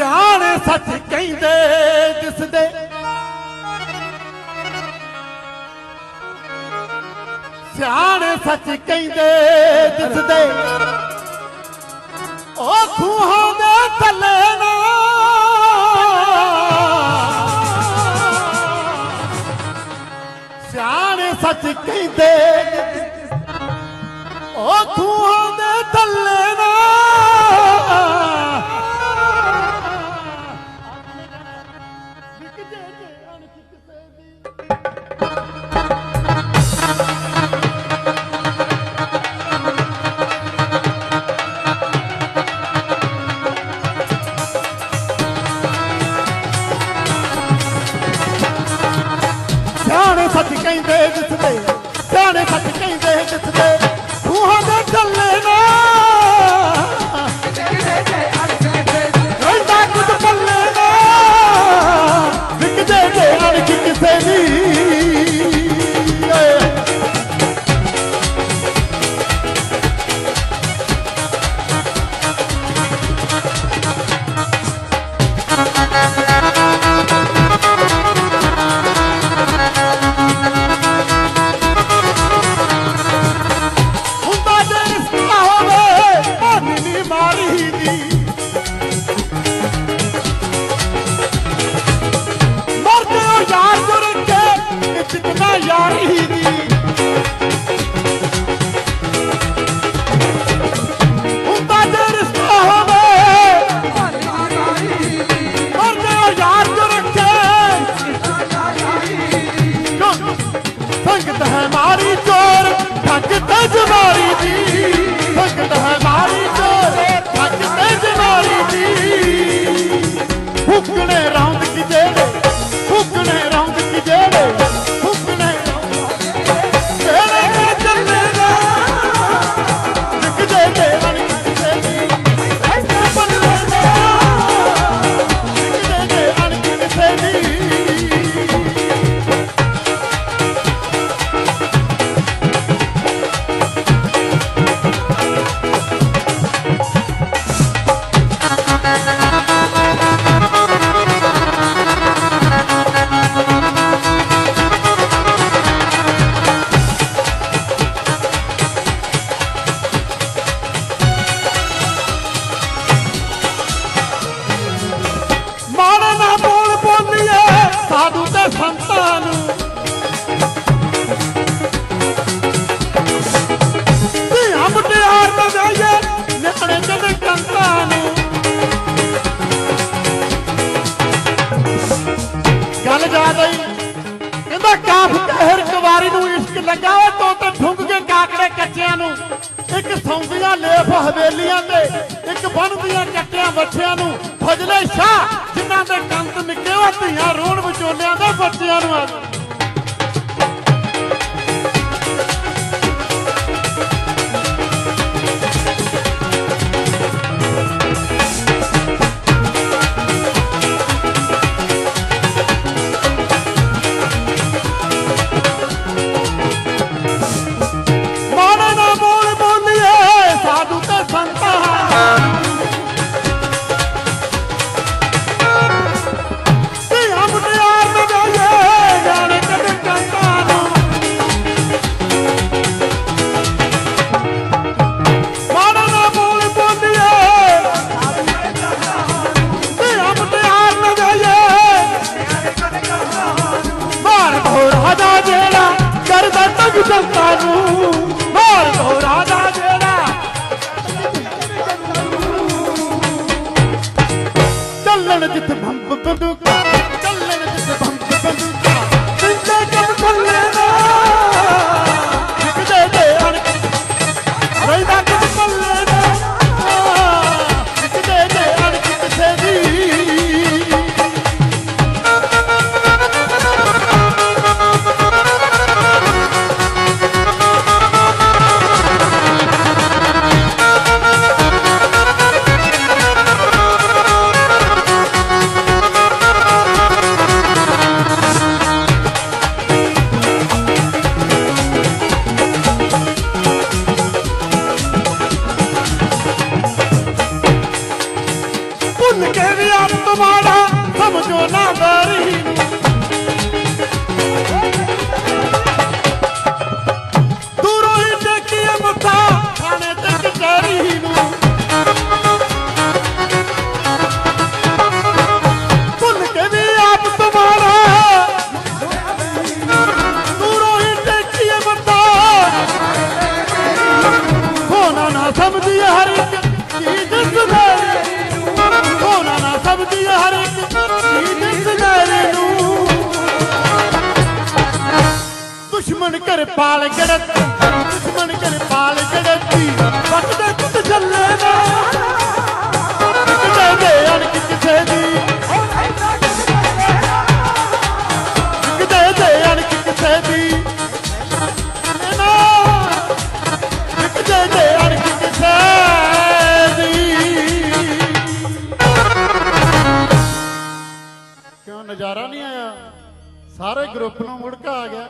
ਸਿਆਣੇ ਸੱਚ ਕਹਿੰਦੇ, ਦਿਸਦੇ। ਸਿਆਣੇ ਸੱਚ ਕਹਿੰਦੇ, ਦਿਸਦੇ। ਉਹ ਖੂਹਾਂ ਦੇ ਥੱਲੇ ਨਾ। ਸਿਆਣੇ ਸੱਚ ਕਹਿੰਦੇ ਉਹ ਖੂਹਾਂ ਦੇ ਥੱਲੇ ਕਹਿੰਦੇ ਸੰਗਤ ਹੈ ਮਾਰੀ ਚੋਰ ਠੱਗ ਤੇ ਜਵਾਰੀ ਦੀ। ਸੰਗਤ ਹੈ ਮਾਰੀ ਚੋਰ ਠੱਗ ਤੇ ਜਵਾਰੀ ਦੀ। ਫੁਕਣੇ ਰੌਂਦ ਜਾ ਗਈ। ਕਹਿੰਦਾ, ਕਾਫ ਕਹਿਰ ਕੁਵਾਰੀ ਨੂੰ ਇਸ਼ਕ ਲੱਗਾ ਓਏ, ਤੋ ਠੁੰਗ ਕੇ ਕਾਕੜੇ ਕੱਚਿਆਂ ਨੂੰ। ਇੱਕ ਸੌਂਦੀਆਂ ਲੇਫ ਹਵੇਲੀਆਂ ਤੇ, ਇੱਕ ਬਣਦੀਆਂ ਕੱਟਿਆਂ ਬੱਚਿਆਂ ਨੂੰ। ਫਜਲੇ ਸ਼ਾਹ, ਜਿਨ੍ਹਾਂ ਦੇ ਕੰਤ ਨਿੱਕੇ ਉਹ ਧੀਆਂ ਰੋਣ ਵਿਚੋਲਿਆਂ ਦੇ ਬੱਚਿਆਂ ਨੂੰ ਆ ਕਰਦਾ ਤੱਕ ਜਨਤਾ ਨੂੰ ਮਾਰ ਭੁੱਲ ਕੇ ਵੀ ਆਪ ਤੁਹਾਡਾ ਸਮਝੋ ਨਾ। ਦੁਸ਼ਮਣ ਕਰ ਦੁਸ਼ਮਣ ਕਰ ਗੜਤੀ ਵੱਟਦੇ ਕੁੱਤ ਚੱਲੇ ਨਾ ਕਿਤੇ ਦੇ ਅਣਖ ਕਿਸੇ ਦੀ। ਕਿਤੇ ਦੇ ਅਣਖ ਕਿਸੇ ਦੀ। ਨਾ, ਕਿਤੇ ਦੇ ਅਣਖ ਕਿਸੇ ਦੀ। ਕਿਉਂ, ਨਜ਼ਾਰਾ ਨਹੀਂ ਆਇਆ? ਸਾਰੇ ਗਰੁੱਪ ਨੂੰ ਮੁੜਕਾ ਆ ਗਿਆ।